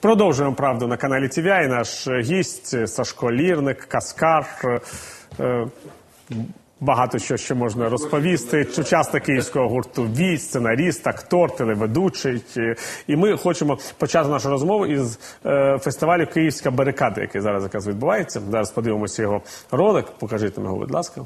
Продовжуємо правду на каналі TVI. Наш е, гість е, Сашко Лірник, Каскар. е, Багато що ще можна розповісти. Учасник київського гурту Вій, сценаріст, актор, телеведучий. І ми хочемо почати нашу розмову із фестивалю Київська барикада, який зараз якраз відбувається. Зараз подивимося його ролик. Покажіть нам його, будь ласка.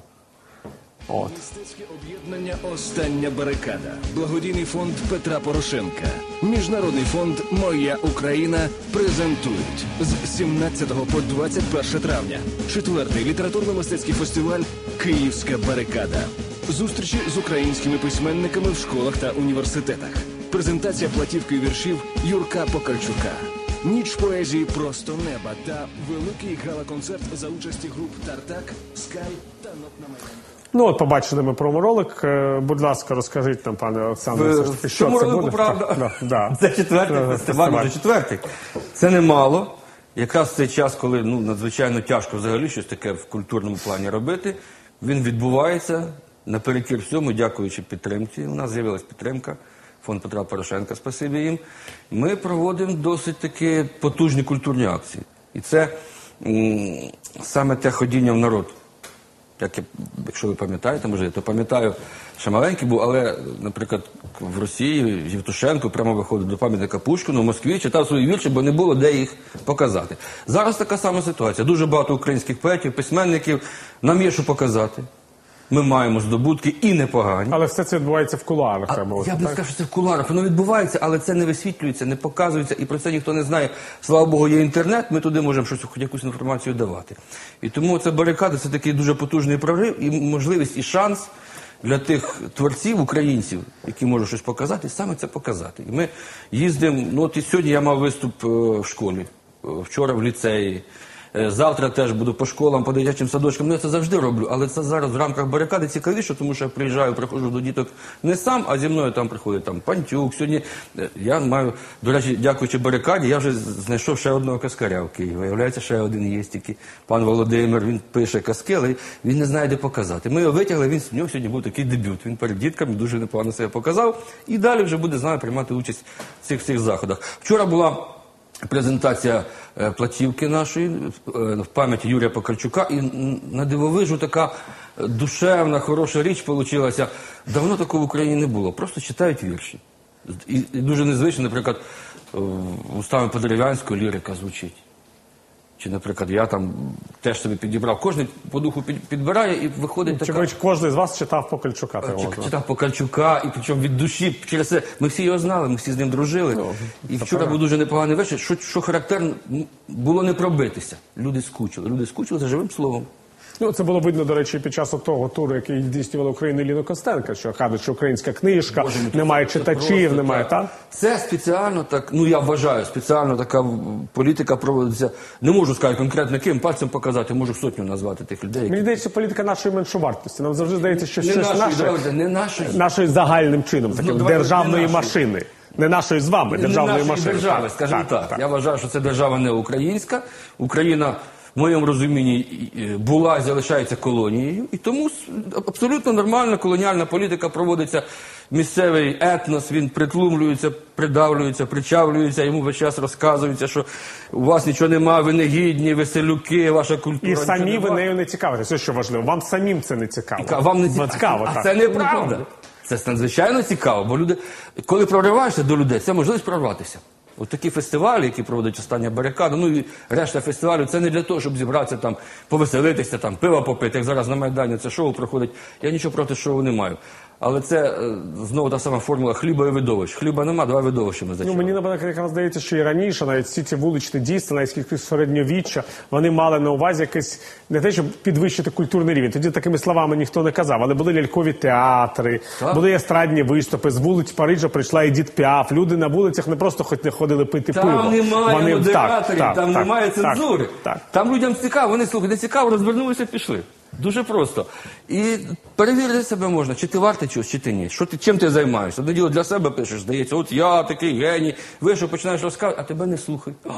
От. Мистецьке об'єднання Остання барикада, благодійний фонд Петра Порошенка, Міжнародний фонд Моя Україна презентують з 17 по 21 травня четвертий літературно-мистецький фестиваль Київська барикада. Зустрічі з українськими письменниками в школах та університетах. Презентація платівки віршів Юрка Покальчука. Ніч поезії просто неба та великий гала-концерт за участі груп Тартак, Скай та Нот на майдані. Ну от побачили ми проморолик. Е, Будь ласка, розкажіть нам, пане Олександре, все ж таки, що це буде? правда. Так, да, да. Це четвертий Е, фестиваль, вже четвертий. Це немало. Якраз в цей час, коли ну, надзвичайно тяжко взагалі щось таке в культурному плані робити, він відбувається наперекір всьому, дякуючи підтримці. У нас з'явилась підтримка. Фонд Петра Порошенка, спасибі їм. Ми проводимо досить такі потужні культурні акції. І це м, саме те ходіння в народ. Як я, якщо ви пам'ятаєте, може, я то пам'ятаю, ще маленький був, але, наприклад, в Росії Євтушенко прямо виходив до пам'ятника Пушкіну в Москві, читав свої вірші, бо не було де їх показати. Зараз така сама ситуація. Дуже багато українських поетів, письменників. Нам є що показати. Ми маємо здобутки і непогані. Але все це відбувається в кулуарах. А, треба я б не сказав, що це в куларах. Воно відбувається, але це не висвітлюється, не показується, і про це ніхто не знає. Слава Богу, є інтернет, ми туди можемо щось, хоч якусь інформацію давати. І тому це барикада це такий дуже потужний прорив і можливість, і шанс для тих творців, українців, які можуть щось показати, саме це показати. І ми їздимо. Ну от і сьогодні я мав виступ е, в школі, е, вчора в ліцеї. Е, Завтра теж буду по школам, по дитячим садочкам. Ну, я це завжди роблю, але це зараз в рамках барикади цікавіше, тому що я приїжджаю, приходжу до діток не сам, а зі мною там приходить там Пантюк. Сьогодні е, я маю, до речі, дякуючи барикаді, я вже знайшов ще одного каскаря в Києві. Виявляється, ще один є тільки пан Володимир. Він пише казки, але він не знає, де показати. Ми його витягли. Він в нього сьогодні був такий дебют. Він перед дітками дуже непогано себе показав. І далі вже буде з нами приймати участь в цих всіх заходах. Вчора була. Презентація е, платівки нашої е, в пам'яті Юрія Покарчука. І на дивовижу така душевна, хороша річ вийшла. Давно такого в Україні не було. Просто читають вірші. І, дуже незвично, наприклад, устами Подерев'янського лірика звучить. Чи, наприклад, я там теж собі підібрав. Кожен по духу підбирає і виходить така. ви- кожен з вас читав Покальчука? так Чи- Читав Покальчука, і причому від душі через це. Ми всі його знали, ми всі з ним дружили. Ну, і вчора був дуже непоганий вечір. Що, що характерно, було не пробитися. Люди скучили. Люди скучили за живим словом. Ну, це було видно, до речі, під час того туру, який здійснювала Україна Ліна Костенка, що кажуть, що українська книжка, немає читачів, Просто немає, так. так? Це спеціально так, ну я вважаю, спеціально така політика проводиться. Не можу сказати конкретно ким пальцем показати, можу сотню назвати тих людей. які- Мені здається, політика нашої меншовартості. Нам завжди здається, що Не щось нашої, наше, давайте, не нашої. нашої загальним чином, таким давайте, державної не машини. Не нашої з вами, Не державної нашої машини. держави, скажімо так, Я вважаю, що це держава не українська. Україна моєму розумінні була і залишається колонією, і тому абсолютно нормальна колоніальна політика проводиться. Місцевий етнос, він притлумлюється, придавлюється, причавлюється, йому весь час розказується, що у вас нічого немає, ви негідні, ви селюки, ваша культура. І самі ви нею не цікавитесь. Ось що важливо. Вам самим це не цікаво. Ка- Вам не Ну, цікаво. а це неправда. Це надзвичайно цікаво, бо люди, коли прориваєшся до людей, це можливість прорватися. От такі фестивалі, які проводить остання барикада, ну і решта фестивалів, це не для того, щоб зібратися там, повеселитися, там, пива попити, як зараз на Майдані це шоу проходить. Я нічого проти шоу не маю. Але це е, знову та сама формула хліба і видовищ. Хліба нема, давай видовищами Ну, мені наприклад, якраз здається, що і раніше навіть всі ці вуличні дійства, навіть якісь середньовіччя, вони мали на увазі якесь не те, щоб підвищити культурний рівень. Тоді такими словами ніхто не казав, але були лялькові театри, Так. були естрадні виступи. З вулиць Парижа прийшла Едіт Піаф. Люди на вулицях не просто хоч не ходили пити Там пиво. немає Вони- модераторів, так, там так, немає цензури. Так, так. Там людям цікаво, вони слухають, не цікаво, розвернулися, пішли. Дуже просто. І перевірити себе можна, чи ти вартий чогось, чи ти ні. Що ти, чим ти займаєшся? Одне діло для себе пишеш, здається, от я такий геній, вийшов, починаєш розказувати, а тебе не слухають. О,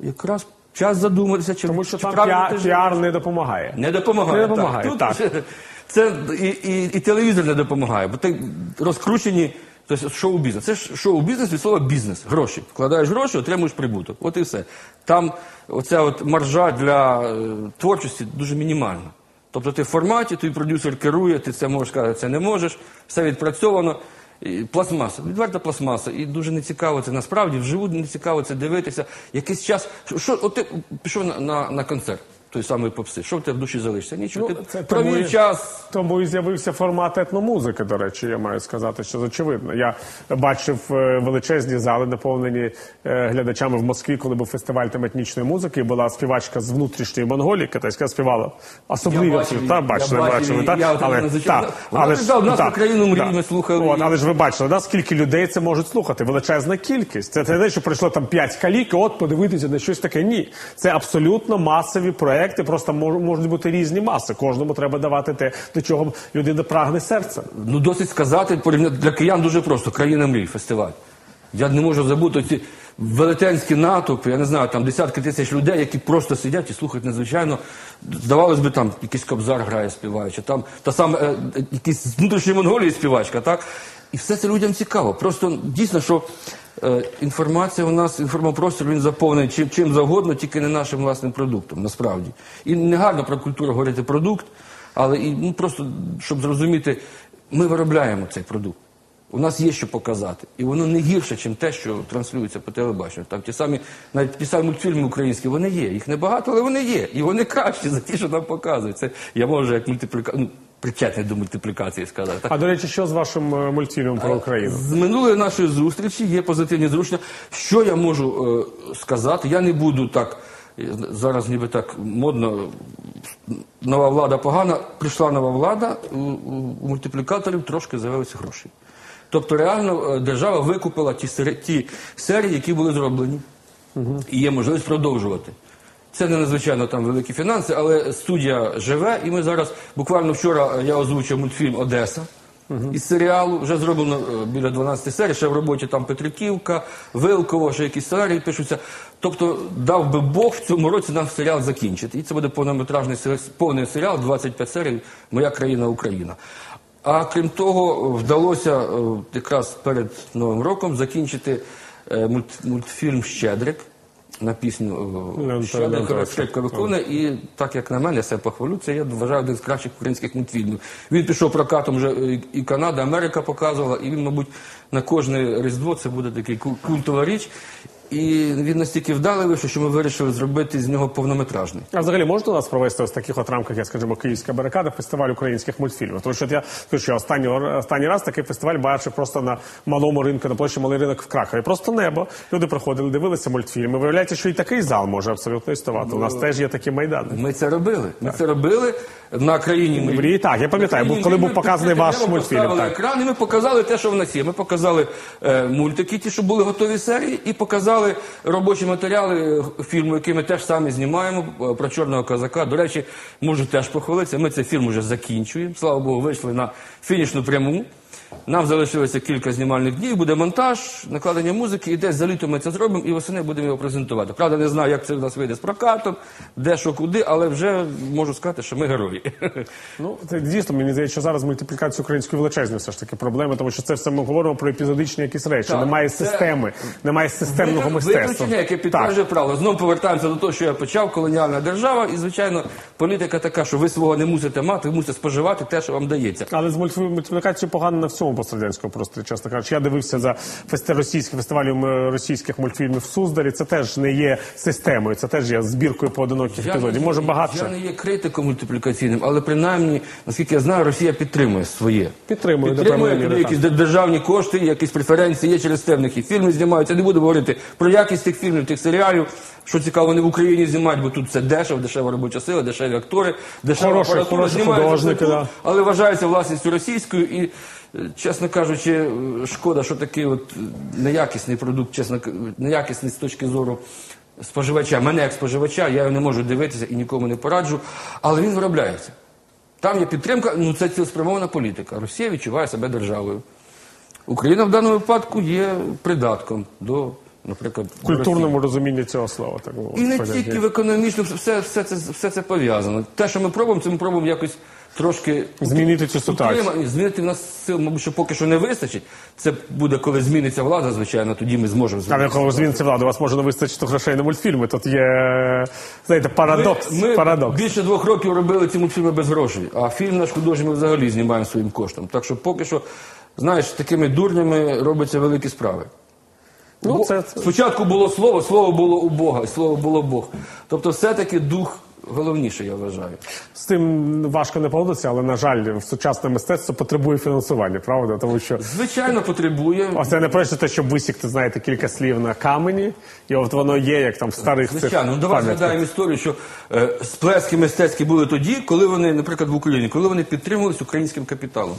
якраз час задуматися, чи, Тому що чи там правильно піар, ти піар не допомагає. Не допомагає. Не допомагає, Тут так. Це і, і, і телевізор не допомагає, бо ти розкручені Тобто шоу-бізнес. Це ж шоу-бізнес від слова бізнес. Гроші. Вкладаєш гроші, отримуєш прибуток. От і все. Там оця от маржа для е, творчості дуже мінімальна. Тобто ти в форматі, твій продюсер керує, ти це можеш сказати, це не можеш, все відпрацьовано. І пластмаса, відверта пластмаса. І дуже не цікаво це насправді, вживу не цікаво це дивитися. Якийсь час. Що от ти пішов на, на, на концерт той самий попси. Що в тебе в душі залишиться? Нічого. Ну, ти це тому провів час. Тому і з'явився формат етномузики, до речі, я маю сказати, що очевидно. Я бачив е, величезні зали, наповнені е, глядачами в Москві, коли був фестиваль там етнічної музики. Була співачка з внутрішньої Монголії, китайська співала. Я ці- її, та я бачили, бачив бачили. та? я але, та, але ж- нас та, в країну та. ми слухали От, але ж ви бачили, да, скільки людей це можуть слухати? Величезна кількість. Це, не те, що прийшло там п'ять калік, от подивитися на щось таке. Ні, це абсолютно масові проекти. Просто мож- можуть бути різні маси. Кожному треба давати те, до чого людина прагне серцем. Ну, досить сказати, порівняти для киян дуже просто. Країна мрій, фестиваль. Я не можу забути ці велетенські натовпи, я не знаю, там десятки тисяч людей, які просто сидять і слухають надзвичайно. Здавалось би, там якийсь кобзар грає співаючи, там та саме е, якісь з внутрішньої Монголії співачка, так? І все це людям цікаво. Просто дійсно, що інформація у нас, інформопростір, він заповнений чим, завгодно, тільки не нашим власним продуктом, насправді. І не гарно про культуру говорити продукт, але і, ну, просто, щоб зрозуміти, ми виробляємо цей продукт. У нас є що показати. І воно не гірше, ніж те, що транслюється по телебаченню. Там ті самі, навіть ті самі мультфільми українські, вони є. Їх небагато, але вони є. І вони кращі за ті, що нам показують. Це я можу як мультипліка... причетний до мультиплікації сказати. Так? А до речі, що з вашим е, мультфільмом про Україну? З минулої нашої зустрічі є позитивні зрушення. Що я можу е, сказати? Я не буду так. е, Зараз ніби так модно. Нова влада погана. Прийшла нова влада, у, мультиплікаторів трошки з'явилися гроші. Тобто, реально е, держава викупила ті, сери- ті серії, які були зроблені, і є можливість продовжувати. Це не надзвичайно там великі фінанси, але студія живе, і ми зараз буквально вчора е, я озвучив мультфільм Одеса. Із серіалу вже зроблено е, біля 12 серій, ще в роботі там Петриківка, Вилково, ще якісь сценарії пишуться. Тобто дав би Бог в цьому році нам серіал закінчити. І це буде повнометражний повний серіал, 25 серій Моя країна Україна. А крім того, вдалося е, якраз перед Новим роком закінчити мультфільм Щедрик на пісню що Леонтова Щедрик виконує. І так як на мене, я себе похвалю, це я вважаю один з кращих українських мультфільмів. Він пішов прокатом вже е, і Канада, Америка показувала, і він, мабуть, на кожне Різдво це буде такий культова річ. І він настільки вдалий вийшов, що ми вирішили зробити з нього повнометражний. А взагалі можна у нас провести ось таких от рамках, як скажімо, Київська барикада, фестиваль українських мультфільмів? Тому що от я скажу, що останній, останній раз такий фестиваль бачив просто на малому ринку, на площі Малий ринок в Кракові. Просто небо. Люди приходили, дивилися мультфільми. Виявляється, що і такий зал може абсолютно існувати. У нас теж є такі майдани. Ми це робили. Ми це робили на країні. Мрії, так, я пам'ятаю, країні коли був показаний ваш мультфільм, так. екран, і ми показали те, що в нас є. Ми показали е, мультики, ті, що були готові серії, і показали робочі матеріали фільму, який ми теж самі знімаємо е, про чорного козака. До речі, можу теж похвалитися. Ми цей фільм вже закінчуємо. Слава Богу, вийшли на фінішну пряму. Нам залишилося кілька знімальних днів, буде монтаж, накладення музики, і десь за літо ми це зробимо, і восени будемо його презентувати. Правда, не знаю, як це в нас вийде з прокатом, де що куди, але вже можу сказати, що ми герої. Ну, це дійсно мені здається, що зараз мультиплікація української величезні все ж таки проблеми, тому що це все ми говоримо про епізодичні якісь речі. Так, немає це- системи, немає системного мистецтва. Виключення, яке підтверджує правило. Знову повертаємося до того, що я почав, колоніальна держава, і, звичайно, політика така, що ви свого не мусите мати, ви мусите споживати те, що вам дається. Але з мульти- мультиплікацією погано на всьому пострадянському просторі, чесно кажучи. Я дивився за фести... російським фестивалем е, російських мультфільмів в Суздалі. Це теж не є системою, це теж є збіркою поодиноких епізодів. Може Я не є критиком мультиплікаційним, але принаймні, наскільки я знаю, Росія підтримує своє. Підтримує, підтримує міри, якісь де- державні кошти, якісь преференції є через те в них і фільми знімаються. Не буду говорити про якість тих фільмів, тих серіалів. Що цікаво, вони в Україні знімають, бо тут це дешево, дешева робоча сила, дешеві актори, дешева апаратура, художники, да. але вважається власністю російською і. Чесно кажучи, шкода, що такий от неякісний продукт, чесно неякісний з точки зору споживача. Мене як споживача, я його не можу дивитися і нікому не пораджу, але він виробляється. Там є підтримка, ну це цілеспрямована політика. Росія відчуває себе державою. Україна в даному випадку є придатком до, наприклад, В культурному розумінні цього слова. Так і не тільки в економічному, все, все, це, все це пов'язано. Те, що ми пробуємо, це ми пробуємо якось трошки Змінити цю ситуацію. утримані. Змінити в нас сил, мабуть, що поки що не вистачить. Це буде, коли зміниться влада, звичайно, тоді ми зможемо Але змінити. коли зміниться влада, у вас може не вистачити грошей на мультфільми. Тут є, знаєте, парадокс. Ми, ми парадокс. більше двох років робили ці мультфільми без грошей, а фільм наш художній ми взагалі знімаємо своїм коштом. Так що поки що, знаєш, такими дурнями робляться великі справи. Ну, Бо це- Спочатку було слово, слово було у Бога, і слово було Бог. Тобто, все-таки дух головніше, я вважаю. З тим важко не погодитися, але на жаль, сучасне мистецтво потребує фінансування, правда? Тому що Звичайно, потребує. ось це не просто те, щоб висікти, знаєте, кілька слів на камені, і от воно є, як там в старих цих Звичайно, ну давай згадаємо історію, що е, сплески мистецькі були тоді, коли вони, наприклад, в Україні, коли вони підтримувалися українським капіталом.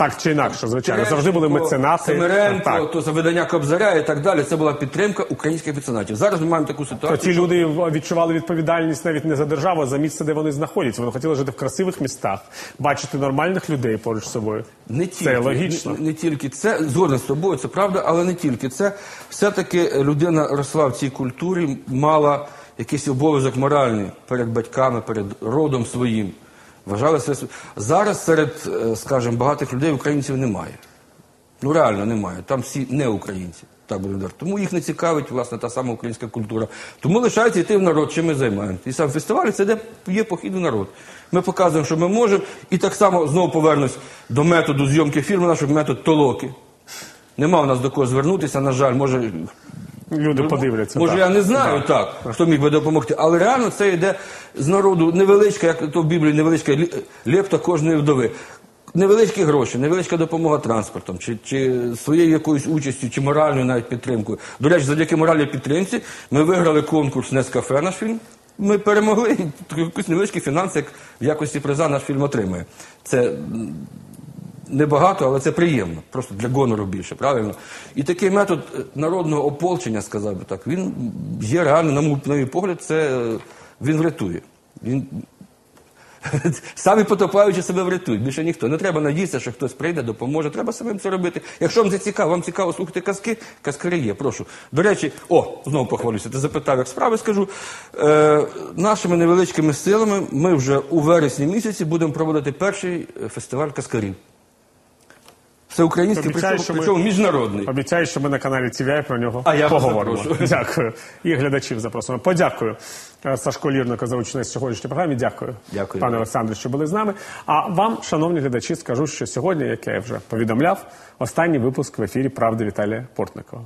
Так чи інакше, звичайно. Завжди були меценати. Семеренко, Так. то за видання Кобзаря і так далі. Це була підтримка українських меценатів. Зараз ми маємо таку То ситуацію. ті люди відчували відповідальність навіть не за державу, а за місце, де вони знаходяться. Вони хотіли жити в красивих містах, бачити нормальних людей поруч з собою. Не тільки, Це логічно. Не, не тільки це, згоден з тобою, це правда, але не тільки це. Все-таки людина росла в цій культурі, мала якийсь обов'язок моральний перед батьками, перед родом своїм. Вважали себе. св- Зараз серед, е, скажімо, багатих людей українців немає. Ну реально немає. Там всі не українці. Так говорити. Тому їх не цікавить власне та сама українська культура. Тому лишається йти в народ, чим ми займаємося. І сам фестиваль це де є похід у народ. Ми показуємо, що ми можемо, і так само знову повернусь до методу зйомки фільму, нашого метод толоки. Нема у нас до кого звернутися, на жаль, може. Люди подивляться. Може, так. я не знаю так, хто міг би допомогти, але реально це йде з народу невеличка, як то в Біблії, невеличка лепта кожної вдови. Невеличкі гроші, невеличка допомога транспортом, чи, чи своєю якоюсь участю, чи моральною навіть підтримкою. До речі, завдяки моральній підтримці ми виграли конкурс Нескафе наш фільм. Ми перемогли і якийсь невеличкий фінанс, як в якості приза наш фільм отримує. Це небагато, але це приємно. Просто для гонору більше, правильно? І такий метод е, народного ополчення, сказав би так, він є реально, на мій, погляд, це е, він врятує. Він Самі потопаючи себе врятують. Більше ніхто. Не треба надіятися, що хтось прийде, допоможе. Треба самим це робити. Якщо вам це цікаво, вам цікаво слухати казки, казкари є. Прошу. До речі, о, знову похвалюся. Ти запитав, як справи скажу. Е, нашими невеличкими силами ми вже у вересні місяці будемо проводити перший е, фестиваль казкарів. Всеукраїнський, Обіцяю, причому, що ми- причому міжнародний. Обіцяю, що ми на каналі TVI про нього А я вас поговоримо. запрошую. Дякую. І глядачів запросимо. Подякую е, Сашко Лірнику за участь в сьогоднішній програмі. Дякую, Дякую. пане Олександре, що були з нами. А вам, шановні глядачі, скажу, що сьогодні, як я вже повідомляв, останній випуск в ефірі Правди Віталія Портникова.